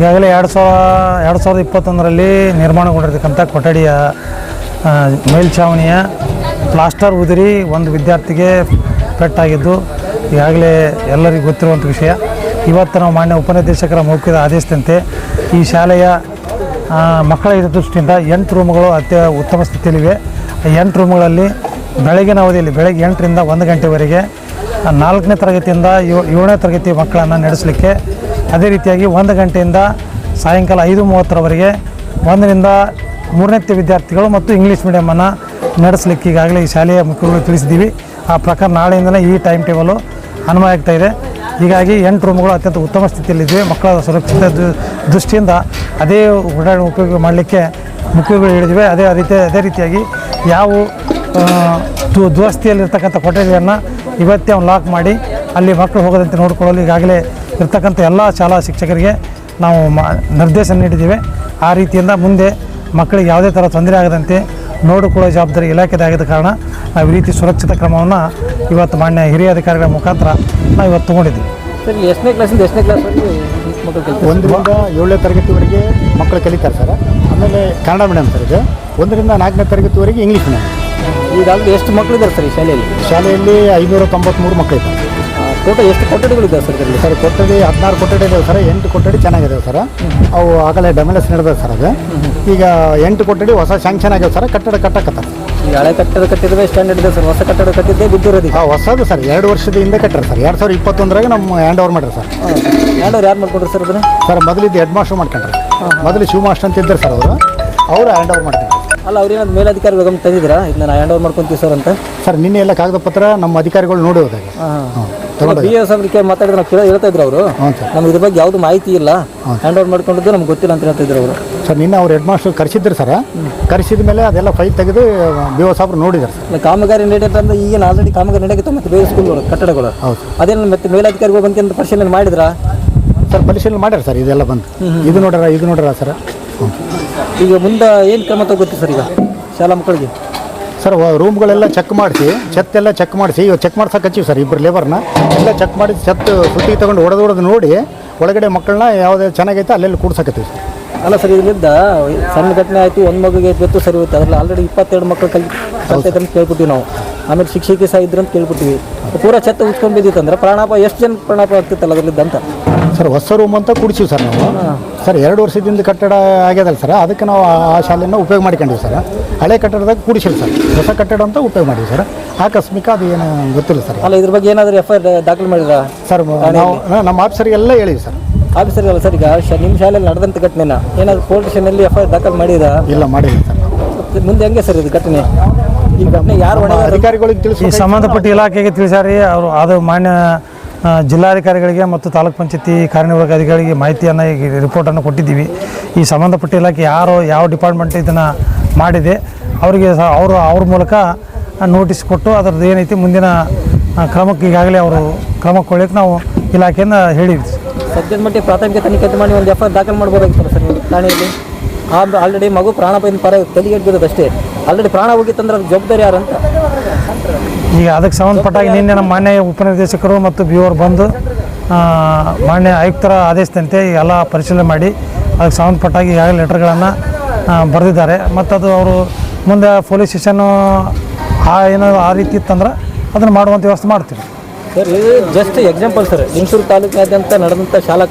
ಈಗಾಗಲೇ ಎರಡು ಸಾವಿರ, ಎರಡು ಸಾವಿರದ ಇಪ್ಪತ್ತೊಂದರಲ್ಲಿ ನಿರ್ಮಾಣಗೊಂಡಿರ್ತಕ್ಕಂಥ ಕೊಠಡಿಯ ಮೇಲ್ಛಾವಣಿಯ ಪ್ಲಾಸ್ಟರ್ ಉದುರಿ ಒಂದು ವಿದ್ಯಾರ್ಥಿಗೆ ಪೆಟ್ಟಾಗಿದ್ದು, ಈಗಾಗಲೇ ಎಲ್ಲರಿಗೂ ಗೊತ್ತಿರುವಂಥ ವಿಷಯ. ಇವತ್ತು ನಾವು ಮಾನ್ಯ ಉಪನಿರ್ದೇಶಕರ ಮೌಖಿಕ ಆದೇಶದಂತೆ ಈ ಶಾಲೆಯ ಮಕ್ಕಳ ಹಿತದೃಷ್ಟಿಯಿಂದ ಎಂಟು ರೂಮ್ಗಳು ಅತ್ಯ ಉತ್ತಮ ಸ್ಥಿತಿಯಲ್ಲಿವೆ. ಎಂಟು ರೂಮ್ಗಳಲ್ಲಿ ಬೆಳಗಿನ ಅವಧಿಯಲ್ಲಿ ಬೆಳಗ್ಗೆ ಎಂಟರಿಂದ ಒಂದು ಗಂಟೆವರೆಗೆ ನಾಲ್ಕನೇ ತರಗತಿಯಿಂದ ಏಳನೇ ತರಗತಿ ಮಕ್ಕಳನ್ನು ನಡೆಸಲಿಕ್ಕೆ ಅದೇ ರೀತಿಯಾಗಿ ಒಂದು ಗಂಟೆಯಿಂದ ಸಾಯಂಕಾಲ ಐದು ಮೂವತ್ತರವರೆಗೆ ಒಂದರಿಂದ ಮೂರನೇ ವಿದ್ಯಾರ್ಥಿಗಳು ಮತ್ತು ಇಂಗ್ಲೀಷ್ ಮೀಡಿಯಮನ್ನು ನಡೆಸಲಿಕ್ಕೆ ಈಗಾಗಲೇ ಈ ಶಾಲೆಯ ಮುಖ್ಯಗಳು ತಿಳಿಸಿದ್ದೀವಿ. ಆ ಪ್ರಕಾರ ನಾಳೆಯಿಂದಲೇ ಈ ಟೈಮ್ ಟೇಬಲು ಅನ್ವಯ ಆಗ್ತಾ ಇದೆ. ಹೀಗಾಗಿ ಎಂಟು ರೂಮ್ಗಳು ಅತ್ಯಂತ ಉತ್ತಮ ಸ್ಥಿತಿಯಲ್ಲಿವೆ ಮಕ್ಕಳ ಸುರಕ್ಷತೆ ದೃಷ್ಟಿಯಿಂದ ಅದೇ ಓಡಾಡಿ ಉಪಯೋಗ ಮಾಡಲಿಕ್ಕೆ ಮುಖ್ಯಗಳು ಹೇಳಿದ್ವಿ. ಅದೇ ರೀತಿ ಅದೇ ರೀತಿಯಾಗಿ ಯಾವ ದು ದುರಸ್ತಿಯಲ್ಲಿರ್ತಕ್ಕಂಥ ಕೊಠಡಿಯನ್ನು ಇವತ್ತೇ ಅವ್ನು ಲಾಕ್ ಮಾಡಿ ಅಲ್ಲಿ ಮಕ್ಕಳು ಹೋಗದಂತೆ ನೋಡಿಕೊಳ್ಳಲು ಈಗಾಗಲೇ ಇರ್ತಕ್ಕಂಥ ಎಲ್ಲ ಶಾಲಾ ಶಿಕ್ಷಕರಿಗೆ ನಾವು ಮ ನಿರ್ದೇಶನ ನೀಡಿದ್ದೇವೆ. ಆ ರೀತಿಯಿಂದ ಮುಂದೆ ಮಕ್ಕಳಿಗೆ ಯಾವುದೇ ಥರ ತೊಂದರೆ ಆಗದಂತೆ ನೋಡಿಕೊಳ್ಳೋ ಜವಾಬ್ದಾರಿ ಇಲಾಖೆದಾಗಿದ್ದ ಕಾರಣ ನಾವು ಈ ರೀತಿ ಸುರಕ್ಷಿತ ಕ್ರಮವನ್ನು ಇವತ್ತು ಮಾನ್ಯ ಹಿರಿಯ ಅಧಿಕಾರಿಗಳ ಮುಖಾಂತರ ನಾವು ಇವತ್ತು ತೊಗೊಂಡಿದ್ದೀವಿ. ಸರ್ ಇಲ್ಲಿ ಎಷ್ಟನೇ ಕ್ಲಾಸಿಂದ ಎಷ್ಟನೇ ಕ್ಲಾಸ್ವರೆಗೆ ಒಂದರಿಂದ ಏಳನೇ ತರಗತಿವರೆಗೆ ಮಕ್ಕಳು ಕಲಿತಾರೆ ಸರ್. ಆಮೇಲೆ ಕನ್ನಡ ಮೀಡಿಯಂ ಸರ್ ಇದು. ಒಂದರಿಂದ ನಾಲ್ಕನೇ ತರಗತಿವರೆಗೆ ಇಂಗ್ಲೀಷ್ ಮೀಡಿಯಂ ಈಗಾಗಲೇ ಎಷ್ಟು ಮಕ್ಕಳಿದ್ದಾರೆ ಸರ್ ಈ ಶಾಲೆಯಲ್ಲಿ? ಶಾಲೆಯಲ್ಲಿ ಐನೂರ ತೊಂಬತ್ತ್ಮೂರು ಮಕ್ಕಳಿದ್ದಾರೆ ಟೋಟಲ್ ಎಷ್ಟು ಕೊಠಡಿಗಳಿದ್ದಾವೆ ಸರ್ ಇದರಲ್ಲಿ? ಸರ್ ಕೊಠಡಿ ಹದಿನಾರು ಕೊಠಡಿ ಇದಾವೆ ಸರ್ ಎಂಟು ಕೊಠಡಿ ಚೆನ್ನಾಗಿದಾವೆ ಸರ್. ಅವು ಆಗಲೇ ಡೆಮಲಸ್ ನಡೆದ ಸರ್ ಅದು. ಈಗ ಎಂಟು ಕೊಠಡಿ ಹೊಸ ಸ್ಯಾಂಕ್ಷನ್ ಆಗ್ಯಾವ ಸರ್ ಕಟ್ಟಡ ಕಟ್ಟಕತ್ತಾರ. ಈ ಹಳೆ ಕಟ್ಟಡ ಕಟ್ಟಿದ್ರೆ ಸ್ಟ್ಯಾಂಡರ್ಡ್ ಇದೆ ಸರ್ ಹೊಸ ಕಟ್ಟಡ ಕಟ್ಟಿದ್ದೆ ಬಿದ್ದಿರೋದು ಹಾಂ ಹೊಸದು ಸರ್ ಎರಡು ವರ್ಷದ ಹಿಂದೆ ಕಟ್ಟರೆ ಸರ್ ಎರಡು ಸಾವಿರದ ಇಪ್ಪತ್ತೊಂದರಾಗ ನಮ್ಮ ಹ್ಯಾಂಡ್ ಓವರ್ ಮಾಡ್ರಿ ಸರ್. ಹ್ಯಾಂಡವ್ರು ಯಾರು ಮಾಡ್ಕೊಂಡ್ರಿ ಸರ್ ಅದನ್ನ? ಸರ್ ಮೊದಲಿದ್ದು ಹೆಡ್ ಮಾಸ್ಟರ್ ಮಾಡ್ಕೊಂಡ್ರಿ. ಮೊದಲು ಶಿವ ಮಾಸ್ಟರ್ ಅಂತ ಇದ್ದಾರೆ ಸರ್ ಅವರು. ಅವರು ಹ್ಯಾಂಡ್ ಓವರ್ ಮಾಡ್ತಾರೆ ಅಲ್ಲ ಅವ್ರೇನಾದ್ರು ಮೇಲಧಿಕಾರಿಗಳು ಬೇಗ ತಂದಿದ್ದೀರಾ? ಇದನ್ನ ಹ್ಯಾಂಡ್ ಓವರ್ ಮಾಡ್ಕೊಂತೀವಿ ಸರ್ ಅಂತ. ಸರ್ ನಿನ್ನೆ ಎಲ್ಲ ಕಾಗದ ಪತ್ರ ನಮ್ಮ ಅಧಿಕಾರಿಗಳು ನೋಡಿ ಹಾಂ. ಬಿ ಎಸ್ ಅವ್ರಿಗೆ ಮಾತಾಡಿದ್ರೆ ನಾವು ಕೇಳ ಹೇಳ್ತಾ ಇದ್ರು ಅವರು. ನಮ್ಗೆ ಇದ್ರ ಬಗ್ಗೆ ಯಾವುದು ಮಾಹಿತಿ ಇಲ್ಲ. ಹ್ಯಾಂಡ್ ಓವರ್ ಮಾಡ್ಕೊಂಡಿದ್ದು ನಮ್ಗೆ ಗೊತ್ತಿಲ್ಲ ಅಂತ ಹೇಳ್ತಾ ಇದ್ರು ಅವರು. ಸರ್ ನಿನ್ನ ಅವ್ರು ಹೆಡ್ ಮಾಸ್ಟರ್ ಕರೆಸಿದ್ರು ಸರ್. ಕರೆಸಿದ ಮೇಲೆ ಅದೆಲ್ಲ ಫೈಲ್ ತೆಗೆದು ಬಿ ಓ ಸಾಬ್ರು ನೋಡಿದ್ದಾರೆ ಸರ್. ಕಾಮಗಾರಿ ನಡೆಯುತ್ತೆ ಈಗ ಆಲ್ರೆಡಿ ಕಾಮಗಾರಿ ನಡೆಯುತ್ತೆ ಮತ್ತೆ ಬೇರೆ ಸ್ಕೂಲ್ಗಳು ಕಟ್ಟಡಗಳು? ಹೌದು ಅದೇನು ಮತ್ತೆ ಮೇಲಾಧಿಕಾರಿಗಳು ಬಂದು ಪರಿಶೀಲನೆ ಮಾಡಿದ್ರ? ಸರ್ ಪರಿಶೀಲನೆ ಮಾಡ್ಯಾರ ಸರ್ ಇದೆಲ್ಲ ಬಂದು. ಇದು ನೋಡ್ಯಾರ ಇದು ನೋಡ್ಯಾರ ಸರ್. ಈಗ ಮುಂದೆ ಏನು ಕ್ರಮ ತಗೋತಿ ಸರ್ ಈಗ ಶಾಲಾ ಮಕ್ಕಳಿಗೆ? ಸರ್ ರೂಮ್ಗಳೆಲ್ಲ ಚೆಕ್ ಮಾಡಿಸಿ, ಛತ್ ಎಲ್ಲ ಚೆಕ್ ಮಾಡಿಸಿ. ಇವಾಗ ಚೆಕ್ ಮಾಡ್ಸಕ್ಕೆ ಹಚ್ಚಿವಿ ಸರ್ ಇಬ್ಬರು ಲೇಬರ್ನ ಎಲ್ಲ ಚೆಕ್ ಮಾಡಿ ಛತ್ ಸುತ್ತಿಗೆ ತೊಗೊಂಡು ಹೊಡೆದು ಹೊಡೆದು ನೋಡಿ, ಒಳಗಡೆ ಮಕ್ಕಳನ್ನ ಯಾವುದೇ ಚೆನ್ನಾಗೈತೆ ಅಲ್ಲೆಲ್ಲಿ ಕೂಡ್ಸಕತ್ತೀವಿ ಸರ್ ಅಲ್ಲ ಸರ್ ಇದರಿಂದ ಸಣ್ಣ ಘಟನೆ ಆಯಿತು ಒಂದು ಮಗುಗೆ ಗೊತ್ತು ಸರಿ ಹೋಯ್ತು ಅದ್ರಲ್ಲಿ ಆಲ್ರೆಡಿ ಇಪ್ಪತ್ತೆರಡು ಮಕ್ಕಳು ಕಲ್ ಕಲ್ತೈತೆ ಅಂತ ಕೇಳ್ಬಿಟ್ಟಿವಿ ನಾವು. ಆಮೇಲೆ ಶಿಕ್ಷಕಿ ಸಹ ಇದ್ರು ಅಂತ ಕೇಳ್ಬಿಟ್ಟಿವಿ. ಪೂರ ಛತ್ತ ಉಚ್ಕೊಂಡು ಬಿದ್ದಿತ್ತು ಅಂದ್ರೆ ಪ್ರಾಣಾಪ ಎಷ್ಟು ಜನ ಪ್ರಾಣಾಪ ಆಗ್ತಿತ್ತಲ್ಲ ಅದರಲ್ಲಿದ್ದ ಅಂತ? ಸರ್ ಹೊಸ ರೂಮ್ ಅಂತ ಕುಡಿಸಿವಿ ಸರ್ ನಾವು. ಸರ್ ಎರಡು ವರ್ಷದಿಂದ ಕಟ್ಟಡ ಆಗ್ಯದಲ್ಲ ಸರ್ ಅದಕ್ಕೆ ನಾವು ಆ- ಶಾಲೆಯನ್ನು ಉಪಯೋಗ ಮಾಡ್ಕೊಂಡಿವಿ ಸರ್. ಹಳೆ ಕಟ್ಟಡದಾಗ ಕುಡಿಸಿಲ್ಲ ಸರ್ ಹೊಸ ಕಟ್ಟಡ ಅಂತ ಉಪಯೋಗ ಮಾಡಿವಿ ಸರ್. ಆಕಸ್ಮಿಕ ಅದು ಏನು ಗೊತ್ತಿಲ್ಲ ಸರ್. ಅಲ್ಲ ಇದ್ರ ಬಗ್ಗೆ ಏನಾದರೂ ಎಫ್ ಐ ಆರ್ ದಾಖಲು ಮಾಡಿದ್ರ? ಸರ್ ನಾವು ನಮ್ಮ ಆಫೀಸರಿಗೆಲ್ಲ ಹೇಳಿವಿ ಸರ್. ಆಫೀಸರ್ ಅಲ್ಲ ಸರ್ ಈಗ ಶ ನಿಮ್ಮ ಶಾಲೆಯಲ್ಲಿ ನಡೆದಂತ ಘಟನೆನ? ಏನಾದ್ರು ಪೊಲೀಸ್ ಸ್ಟೇಷನಲ್ಲಿ ಎಫ್ ಐ ಆರ್ ದಾಖಲು ಮಾಡಿದ? ಇಲ್ಲ ಮಾಡಿಲ್ಲ ಸರ್. ಮುಂದೆ ಹೆಂಗೆ ಸರ್ ಇದು ಘಟನೆ? ಈ ಘಟನೆ ಯಾರು ಹೊಣೆ ಅಧಿಕಾರಿಗಳಿಗೆ ಈ ಸಂಬಂಧಪಟ್ಟ ಇಲಾಖೆಗೆ ತಿಳಿಸಾರಿ ಅವರು ಅದು ಮಾನ್ಯ ಆ, ಜಿಲ್ಲಾಧಿಕಾರಿಗಳಿಗೆ ಮತ್ತು ತಾಲೂಕ್ ಪಂಚಾಯತಿ ಕಾರ್ಯನಿರ್ವಾಹಕ ಅಧಿಕಾರಿಗೆ ಮಾಹಿತಿಯನ್ನು ಈಗ ರಿಪೋರ್ಟನ್ನು ಕೊಟ್ಟಿದ್ದೀವಿ. ಈ ಸಂಬಂಧಪಟ್ಟ ಇಲಾಖೆ ಯಾರು ಯಾವ ಡಿಪಾರ್ಟ್ಮೆಂಟ್ ಇದನ್ನು ಮಾಡಿದೆ ಅವರಿಗೆ ಸಹ ಅವರು ಅವ್ರ ಮೂಲಕ ನೋಟಿಸ್ ಕೊಟ್ಟು ಅದರದ್ದು ಏನೈತಿ ಮುಂದಿನ ಕ್ರಮಕ್ಕೆ ಈಗಾಗಲೇ ಅವರು ಕ್ರಮ ಕೊಳ್ಳಿಕ್ಕೆ ನಾವು ಇಲಾಖೆಯಿಂದ ಹೇಳಿದ್ವಿ. ಸದ್ಯದ ಮಟ್ಟಿಗೆ ಪ್ರಾಥಮಿಕ ತನಿಖೆ ಮಾಡಿ ಒಂದು ಎಫ್ ಐ ಆರ್ ದಾಖಲು ಮಾಡ್ಬೋದಾಗಿತ್ತಲ್ಲ ಸರ್ ನೀವು ಠಾಣೆಯಲ್ಲಿ? ಆದ್ರೆ ಆಲ್ರೆಡಿ ಮಗು ಪ್ರಾಣ ಪರ ತಲೆಗೆ ಬಿದ್ದದಷ್ಟೇ ಅಷ್ಟೇ. ಆಲ್ರೆಡಿ ಪ್ರಾಣ ಹೋಗಿತ್ತಂದ್ರೆ ಅದು ಜವಾಬ್ದಾರಿ ಯಾರು ಅಂತ? ಈಗ ಅದಕ್ಕೆ ಸಂಬಂಧಪಟ್ಟಾಗಿ ನಿನ್ನೆ ನಮ್ಮ ಮಾನ್ಯ ಉಪನಿರ್ದೇಶಕರು ಮತ್ತು ಬಿ ಅವರು ಬಂದು ಮಾನ್ಯ ಆಯುಕ್ತರ ಆದೇಶದಂತೆ ಎಲ್ಲ ಪರಿಶೀಲನೆ ಮಾಡಿ ಅದಕ್ಕೆ ಸಂಬಂಧಪಟ್ಟಾಗಿ ಈಗಾಗಲೇ ಲೆಟರ್ಗಳನ್ನು ಬರೆದಿದ್ದಾರೆ. ಮತ್ತು ಅದು ಅವರು ಮುಂದೆ ಪೊಲೀಸ್ ಸ್ಟೇಷನ್ನು ಆ ಏನೋ ಆ ರೀತಿ ಇತ್ತಂದ್ರೆ ಅದನ್ನು ಮಾಡುವಂಥ ವ್ಯವಸ್ಥೆ ಮಾಡ್ತೀವಿ. ಸರ್ ಇದು ಜಸ್ಟ್ ಎಕ್ಸಾಂಪಲ್ ಸರ್ ಹಿಂಸೂರು ತಾಲೂಕಿನಾದ್ಯಂತ ನಡೆದಂಥ ಶಾಲಾ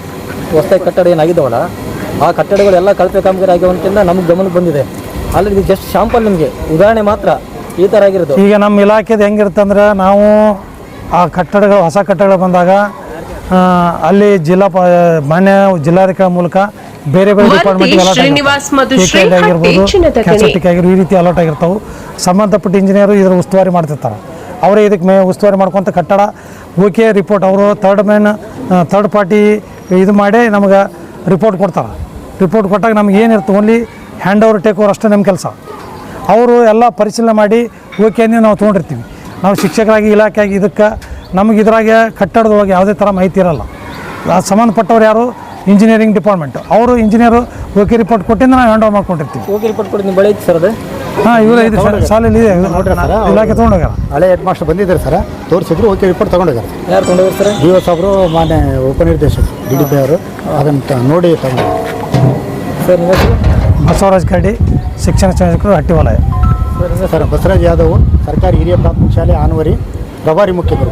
ವ್ಯವಸ್ಥೆ ಕಟ್ಟಡ ಏನಾಗಿದ್ದಾವಲ್ಲ ಆ ಕಟ್ಟಡಗಳೆಲ್ಲ ಕಳಪೆ ಕಾಮಗಾರಿ ಆಗ್ಯಾವಂತಿಂದ ನಮ್ಗೆ ಗಮನಕ್ಕೆ ಬಂದಿದೆ. ಅಲ್ಲಿ ಇದು ಜಸ್ಟ್ ಶಾಂಪಲ್ ನಿಮಗೆ. ಉದಾಹರಣೆ ಮಾತ್ರ ಈ ಥರ ಆಗಿರೋದು. ಈಗ ನಮ್ಮ ಇಲಾಖೆದು ಹೆಂಗಿರುತ್ತಂದ್ರೆ ನಾವು ಆ ಕಟ್ಟಡಗಳು ಹೊಸ ಕಟ್ಟಡಗಳು ಬಂದಾಗ ಅಲ್ಲಿ ಜಿಲ್ಲಾ ಪ ಮಾನ್ಯ ಜಿಲ್ಲಾಧಿಕಾರಿ ಮೂಲಕ ಬೇರೆ ಬೇರೆ ಡಿಪಾರ್ಟ್ಮೆಂಟ್ ಆಗಿರ್ಬೋದು ಈ ರೀತಿ ಅಲರ್ಟ್ ಆಗಿರ್ತಾವೆ. ಸಂಬಂಧಪಟ್ಟ ಇಂಜಿನಿಯರು ಇದರ ಉಸ್ತುವಾರಿ ಮಾಡ್ತಿರ್ತಾರೆ. ಅವರೇ ಇದಕ್ಕೆ ಮೇ ಉಸ್ತುವಾರಿ ಮಾಡ್ಕೊತ ಕಟ್ಟಡ. ಓಕೆ ರಿಪೋರ್ಟ್ ಅವರು ಥರ್ಡ್ ಮ್ಯಾನ್ ಥರ್ಡ್ ಪಾರ್ಟಿ ಇದು ಮಾಡಿ ನಮಗೆ ರಿಪೋರ್ಟ್ ಕೊಡ್ತಾರೆ. ರಿಪೋರ್ಟ್ ಕೊಟ್ಟಾಗ ನಮ್ಗೆ ಏನಿರುತ್ತೆ only hand over take over ಅಷ್ಟೇ ನಮ್ಮ ಕೆಲಸ. ಅವರು ಎಲ್ಲ ಪರಿಶೀಲನೆ ಮಾಡಿ, ಓಕೆ ಅಂದರೆ ನಾವು ತೊಗೊಂಡಿರ್ತೀವಿ. ನಾವು ಶಿಕ್ಷಕರಾಗಿ, ಇಲಾಖೆಯಾಗಿ, ಇದಕ್ಕೆ ನಮಗೆ ಇದ್ರಾಗೆ ಕಟ್ಟಡದೊಳಗೆ ಯಾವುದೇ ಥರ ಮಾಹಿತಿ ಇರಲ್ಲ. ಸಂಬಂಧಪಟ್ಟವ್ರು ಯಾರು? ಇಂಜಿನಿಯರಿಂಗ್ ಡಿಪಾರ್ಟ್ಮೆಂಟ್ ಅವರು ಇಂಜಿನಿಯರು ಓಕೆ ರಿಪೋರ್ಟ್ ಕೊಟ್ಟಿಂದ ನಾವು ಹ್ಯಾಂಡ್ ಓವರ್ ಮಾಡ್ಕೊಂಡಿರ್ತೀವಿ. ಓಕೆ ರಿಪೋರ್ಟ್ ನಿಮ್ಮ ಬಳಿ ಸರ್ ಅದು? ಹಾಂ ಇವರು ಇದೆ ಸರ್. ಶಾಲೆಯಲ್ಲಿ ಇದೆ ಇಲಾಖೆ ತೊಗೊಂಡೋಗ್ಯಾರ. ಹಳೆ ಹೆಡ್ ಮಾಸ್ಟರ್ ಬಂದಿದ್ದಾರೆ ಸರ್. ತೋರಿಸಿದ್ರು ಓಕೆ ರಿಪೋರ್ಟ್ ತೊಗೊಂಡೋಗ್ಯಾರ. ಯಾರು ಕೊಂಡೋಗ್ರಿ ಸರ್? ಡಿ ಒ ಸಾಬ್ರು ಮಾನ್ಯ ಉಪನಿರ್ದೇಶಕರು ಡಿ ಡಿ ಪಿ ಅವರು. ಅದನ್ನು ನೋಡಿ ತಗೊಂಡು. ಸರ್ ಬಸವರಾಜ್ ಕರಡಿ ಶಿಕ್ಷಣ ಸಂಯೋಜಕರು ಹಟ್ಟಿ ವಲಯ ಸರ್ ಬಸವರಾಜ್ ಯಾದವ್ ಸರ್ಕಾರಿ ಹಿರಿಯ ಪ್ರಾಥಮಿಕ ಶಾಲೆ ಆನವರಿ ಪ್ರಭಾರಿ ಮುಖ್ಯಗುರು.